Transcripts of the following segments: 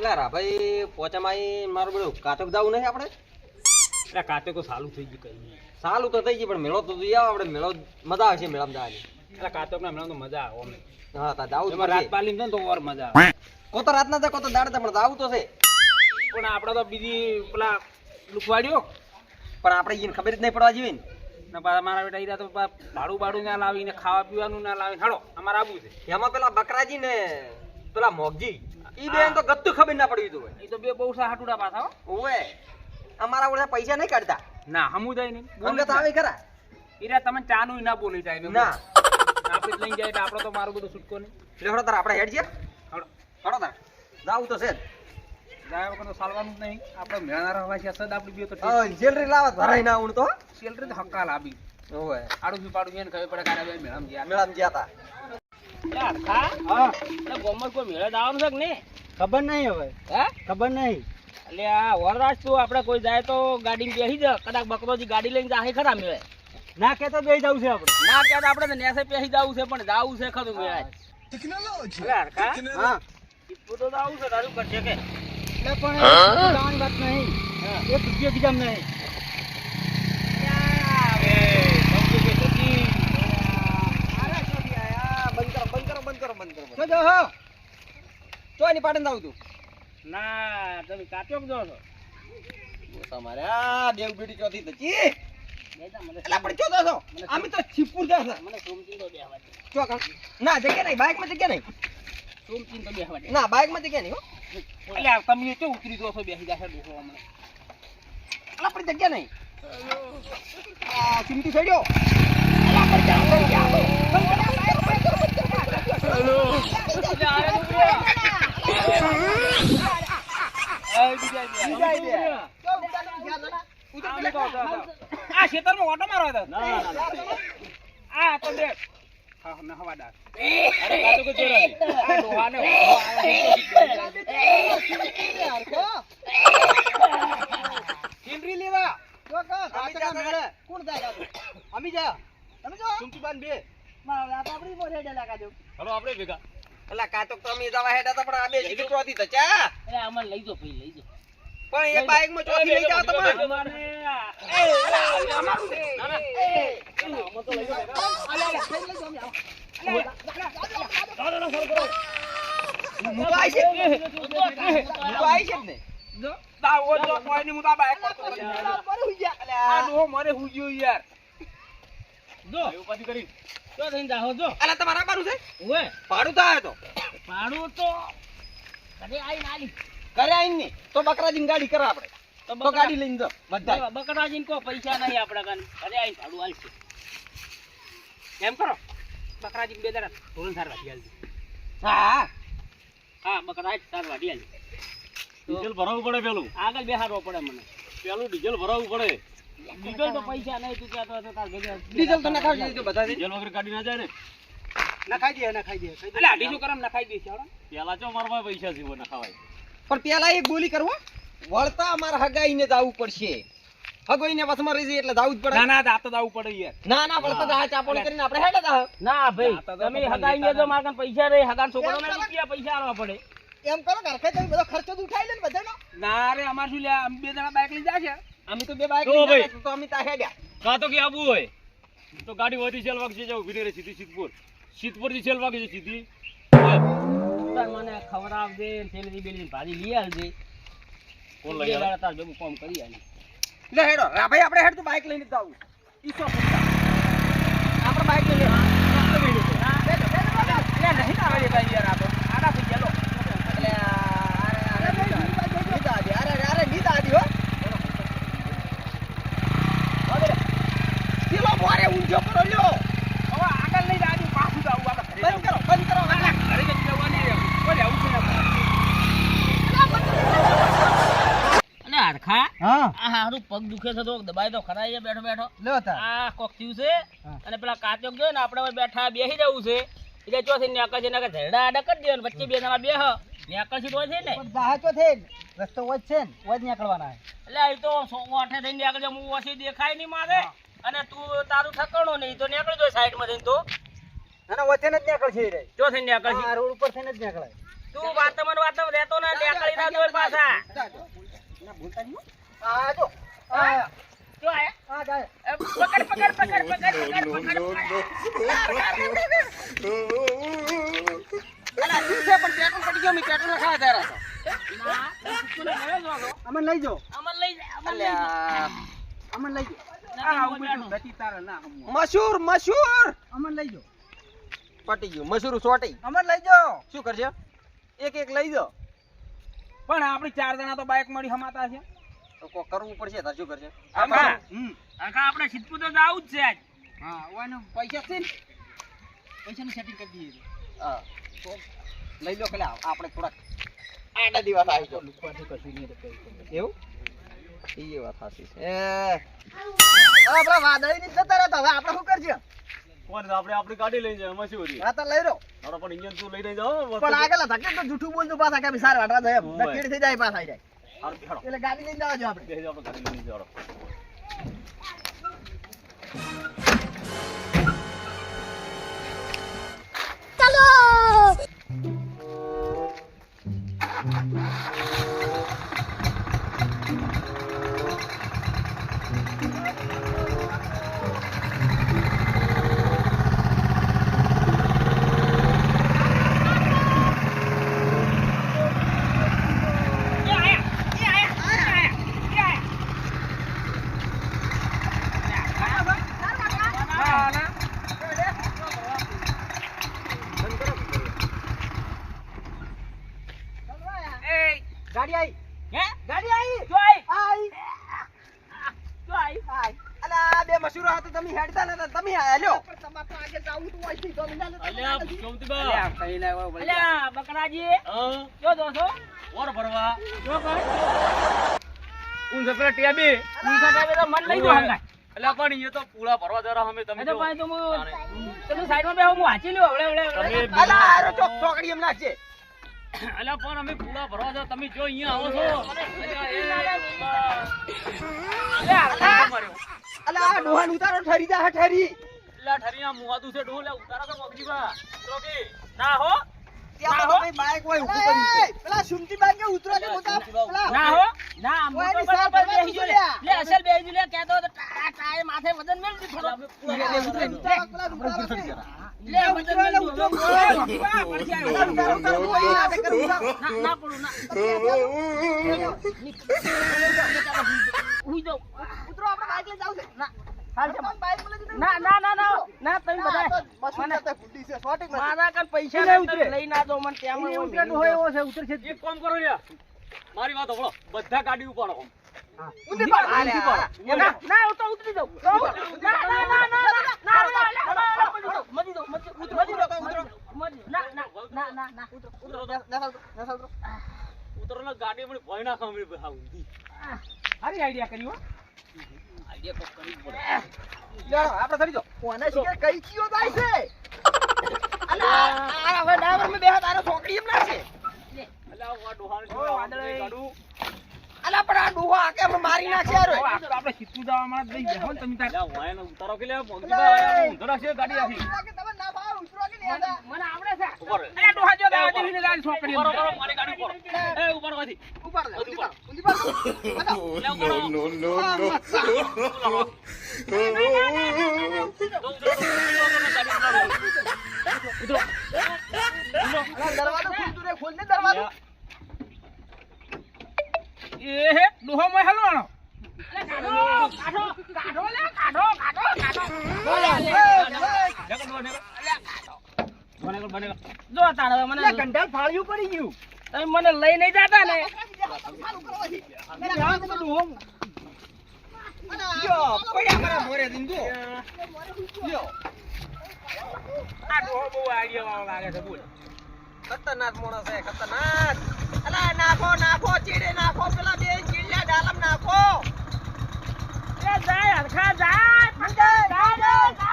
એટલે રાભાઈ પોચામાં મારું બધું કાચક જવું નહીં આપણે? એટલે કાતે તો સારું થઈ ગયું કઈ સારું તો થઈ ગયું પણ મેળો તો જઈ આવો આપણે મેળો મજા આવશે મેળામાં જવાની એટલે કાતોક ના મેળામાં તો મજા આવે અમને. હા તા જાવું જ રાત. પાલી ને તો ઓર મજા આવે. કોતો રાત ના જાય કોતો દાડ પણ જાવું તો છે. પણ આપણે તો બીજી પેલા લુકવાડ્યો પણ આપણે એને ખબર જ નહીં પડવા જેવી ને. ને પાછા મારા બેટા ઈરા તો ભાડું ભાડું ના લાવીને ખાવા પીવાનું ના લાવીને. હાડો અમારે આવું છે. એમાં પેલા બકરાજી ને પેલા મોગજી. ઈ બેન તો ગત્તુ ખબર ના પડવી જોઈએ ઈ તો બે બહુ સાહાટુડા પાછા. ઓવે અમારા ઓળે પૈસા નહીં કાઢતા. ના હમું નહીં. અંગત આવે ખરા. ઈરા તમે ચાનું ના બોલી જાય ના. આપણે લઈ જાય તો આપણો તો મારું બધું છૂટકો નહીં. એટલે તાર આપણે હેડ છે. હાડો તાર. જાવું તો છે. જાય વગર તો સાલવાનું જ નહીં. આપણે મેળાના રહેવા છે સદ આપણી બે તો હા, લાવત ભરાઈ ના આવું તો. સેલરી તો હક્કા લાવી ઓવે. આડું પાડું એને ખબર પડે કારે મેળામાં ગયા. મેળામાં ગયા તા. હા? ગોમર કોઈ મેળા દાવાનું છે કે નહીં? ખબર નહીં હવે. હે? ખબર નહીં. એટલે આ વરરાજ તું આપણે કોઈ જાય તો ગાડીમાં બેસી જા. કદાચ બકરોજી ગાડી લઈને જાય ખરા મેળે. ના કે તો બે જવું છે આપણે. ના કે આપણે તો નેસે પેસી જવું છે પણ જાવું છે ખરું મેળા. હા. ટીપુ તો જાવું છે તારું કરશે કે. એટલે પણ જવાની વાત નહીં. એક રૂપિયા બીજામ નહીં અરે ચોથી આયા. બંધ કરો બંધ કરો બંધ કરો બંધ કરો જો જો હો. તો એની પાટણ જાવું તું. ના તમે કાચો જો છો. તમારે આ દેવ બેટી ચોથી તચી ચી ચોથો છો અમે તો છીપુર જા છે મને સોમચીન તો બેહવા દે. ના જગ્યા નહીં બાઇકમાં જગ્યા નહીં. સોમચીન તો બેહવા ના બાઇકમાં જગ્યા નહીં હો. એટલે તમે તો ઉતરી દો છો બેસી જશે ડોસો હમણાં. આપણે જગ્યા નહીં. આ ચિમટી સડ્યો આ ખેતરમાં ઓટો મારો હતો. આ તો બે. હા હવા અરે જોરા આ ડોહાને લેવા. જા કોણ જાય? આ જા તમે જો. ચુમચુબાન બે. મારા યાર હલો આપણે ભેગા એટલે કાતો તો અમે જવા હેડા હતા પણ આ બે જીગર ચોથી તો ચા અરે આમાં લઈ જો ભાઈ લઈ જો પણ એ બાઇકમાં ચોથી લઈ જાવ તમે મુકો આઈ છે મુકો આઈ છે જ ને આ જો જો થઈને જો. અલા તમારા છે? તો આયો તો. ભાડું તો. ઘરે આઈને આલી. ઘરે આઈને ને તો ગાડી કરા આપણે. તો ગાડી લઈને જાઓ બધા બકરાજીને કો પૈસા નહીં આપણા કાન ઘરે આઈને ભાડું આલશે. એમ કરો? બકરાજી બે જણા ધોરણ સાર વાટી આલજો. હા. હા બકરા સાર વાટી આલજો. ડીઝલ ભરાવવું પડે પેલું. આગળ બેહાડવો પડે મને. પેલું ડીઝલ ભરાવવું પડે. ડીઝલ તો પૈસા નહીં તું કહેતો હતો તાર ભેગા ડીઝલ તો નખાવી દીધું બધા ડીઝલ વગર ગાડી ના જાય ને. નખાઈ દે નખાઈ દે એટલે અઢીસો કરમ નખાઈ દે હાલો પેલા ચો મારવા પૈસા છે ના ખાવાય પણ પેલા એક બોલી કરવો વળતા અમારે હગાઈને જવું પડશે. હગોઈને વસમાં રહી એટલે જવું જ ના પડે ના દાંત દાવું પડે યાર. ના ના વળતા તો આ કરીને આપણે હેડે તા. ના ભાઈ તમે હગાઈને જો મારા પૈસા રે હગાન છોકરાને રૂપિયા પૈસા આલવા પડે. એમ કરો ઘરખે તમે બધો ખર્ચો તો ઉઠાઈ લે ને બધાનો. ના રે અમાર શું લે બે જણા બાઈક લઈ જાશે? અમે તો બે બાઈક લઈને ભાઈ. તો અમે તા હેડ્યા. કાં તો કે આબુ હોય. તો ગાડી વધી છેલ વાગશે જાવ ઊભી રહે સીધી સિદ્ધપુર. સિદ્ધપુરથી છેલ વાગે છે સીધી? તાર મને ખવડાવજે થેલી બેલી ભાજી લઈ આવજે. કોણ બે લઈ આવે તાર ભેગું કામ કરી આલી. લે હેડો. રા ભાઈ આપણે હેડ તો બાઈક લઈને જ જવું ઈસો આપણે બાઈક લઈ લેવા આપણે લઈ લેતો. એટલે નહીં આવે ભાઈ યાર આ તો આડા થઈ ગયા લો એટલે આ- અરે અરે નીતા આદી, અરે અરે અરે નીતા આદી હો હવે પેલો મોરે કરો લ્યો હવે આગળ લઈ જાજુ પાછું જાવું આપણે બંધ કરો બંધ કરો. ના, ના, ઘરે જઈને જવાની. રે. આવું છે ને હરખા હા. આ હારું પગ દુખે છે તો દબાઈ તો ખરા અહીંયા બેઠો બેઠો. લ્યો તા આ કોક થયું છે. અને પેલા કાચોક જોયો ને આપણે બેઠા બેસી જવું છે. એટલે ચોથી નેકળ છે નેકળ ઝરડા આડા કરી દેવાનું વચ્ચે બે જણા બેહ. નેકળ સીધો છે ને. છે રસ્તો વચ છે ને વચ નીકળવાના એટલે એ તો સો- ઓઠે થઈને નીકળજે હું ઓછી દેખાય નહીં મારે. અને તું તારું ઠકાણું નહીં તો નીકળી જાય સાઈડમાં થઈને તો. અને વચન જ નીકળશે રે. જો થઈ નીકળશે. આ રોડ ઉપર થઈને જ નીકળાય. તું વાતમાં વાતમ રહેતો ના નીકળી ના તો આ જો. આ જો આયા. આ જાય પકડ પકડ પકડ પકડ પકડ અલા પણ પેટ્રોલ પડી ગયો મેં પેટ્રોલ નખાવા જરા ના તું લઈ જો અમન લઈ જાઓ અમન લઈ જા. અમન લઈ જા અલ્યા અમને લઈ જાઓ આ આવું બધું નથી તારે ના હમું. મશહૂર મશહૂર અમને લઈ જાઓ. પટી ગયું. મશહૂર સોટી. અમને લઈ જાઓ. શું કરશે એક એક લઈ જાઓ. પણ આપણે ચાર જણા તો બાઇક મળી હમાતા છે. તો કો કરવું પડશે તાર શું કરશે આખા આપણે સિદ્ધપુર તો જાવું જ છે આજ. હા ઓનો પૈસા છે ને. પૈસાનું સેટિંગ કરી દઈએ હા. તો લઈ લો કલા આપણે થોડાક આડા દિવસ આવી જાઓ. એવું? એ વાત સાચી છે. આપણા વાદળી ની જતા રહેતા હવે આપણે શું કોણ આપણે આપણી ગાડી લઈ જાય એમાં શું હતી હા તો લઈ રહ્યો તારો પણ ઇન્જિન તું લઈ જાઓ પણ આગળ ધકે તો જૂઠું બોલતું પાછા કે સાર વાટવા જાય થઈ જાય પાછા જાય. એટલે ગાડી લઈને જવા જો આપણે. આપણે ગાડી લઈને જાઓ. હા, જો દો છો ઓર ભરવા. જો કર છે પેલા ટેબી. ઊંઘા ટાઈમે તો મન લઈ જો હંગાય અલ્યા, પણ એ તો પૂળા ભરવા જરા અમે તમે તો જો. ભાઈ તો હું તમે સાઈડમાં બેહો હું વાંચી લ્યો હવળે હવળે અલા આરો ચોક ચોકડી એમ નાખજે અલ્યા, પણ અમે પૂળા ભરવા જાઓ, તમે જો અહીંયા આવો છો. અલ્યા, એ બા. અલ્યા આ માર્યો. અલા આ ડોહાન ઉતારો ઠરી જા હે ઠરી અલ્યા, ઠરીયા મુહાતું છે ડોહ, ઉતારો તો. ઉતરો ના હો ત્યાં તો ભાઈ બાઈક હોય ઊભું અલા, પેલા સુમતી બાઈ કે ઉતરો કે મોટા ના હો ના હું તો બરાબર બેહી જો લે અસલ બેહી જો લે કહેતો તો ટા ટાએ માથે વજન મેલ અમે પૂળા છે. ભરવા ઉતરે. લે વજન મેલ દીધો ઉતરો, ઉતરો. વાહ, પડશે આ. ઉતારો, ઉતારો, ઉતારો, કોઈ ના ના પડું ના હુઈ જાઉં ઉતરો, આપણે બાઈક લઈને જાવું છે. ના ના ના ના ના ના તમે બધા તો બસ ઉતરતા ફૂટી છે, સો ટકા. મારા કન પૈસા એને ના ઉતરે. તમે લઈ ના દો મને ત્યાં ઉતરેલું હોય એવો છે, ઉતરશે એક કામ કરો લ્યા. મારી વાત સાંભળો. બધા ગાડી ઉપાડો આમ. ઊંધી પાડ, હાલે, ઊંધી ના ના હું તો ઉતરી જાઉં ના ના ના ના ના ના ના મજી દો મજી ઉતરો મજી દો ઉતરો ના ના ના ના ના ઉતરો ઉતરો તો. ના, ના, ના, ના, ઉતરો. ઉતરો ગાડી મને ભય ના ખાવ સારી આઈડિયા કરી કરવી પડે. આ મે ડોહા આ કેમ મારી નાખશે યાર આપણે સીધું જવામાં જ લઈ ઉતારો કે મોંઘીબા, આ ગાડી આખી. ઉતરો કે ના નહીં આતા. મને આવડે છે ઊભા રહે. અરે ડોહા જો દાવા દેવીને ગાડી છોકરી ઊભા રહો, મારી ગાડી ઊભા રહો. એ, રહો અહીંથી. ઉપાડ લે, ઉતરો, ઉતરો, ગાડી ઉતારો. ઉતરો. અલા, દરવાજો ખુલતું રહે, ખોલ ને દરવાજો. એ ડોહો મોય હલવાનો અરે કાઢો કાઢો કાઢો કાઢો કાઢો કાઢો એ, એ, નેકળ, ડોહા, નેકળ. ડોહા, નેકળ, બહાર નેકળ. જો તાણ મને કંટાળ ફાળ્યું પડી ગયું. તમે મને લઈ નહીં જતા ને. ખતરનાક માણસ છે ખતરનાક. અલા નાખો નાખો ચીડે નાખો પેલા બે ચીડ્યા ડાલમ નાખો. એ જાય હરખા જાય. જાય જાય.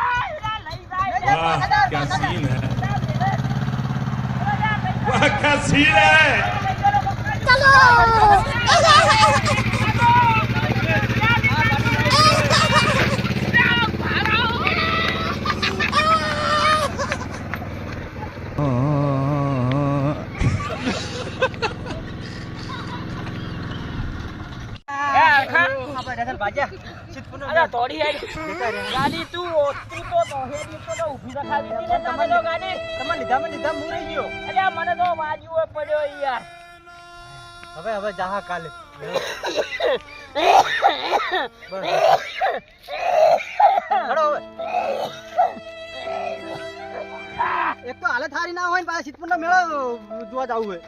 Ada tori ya. Gali tuh, હવે હવે જાહા કાલે. એક તો હાલત સારી ના હોય ને, પાછા સિદ્ધપુર મેળો જોવા જવું હોય.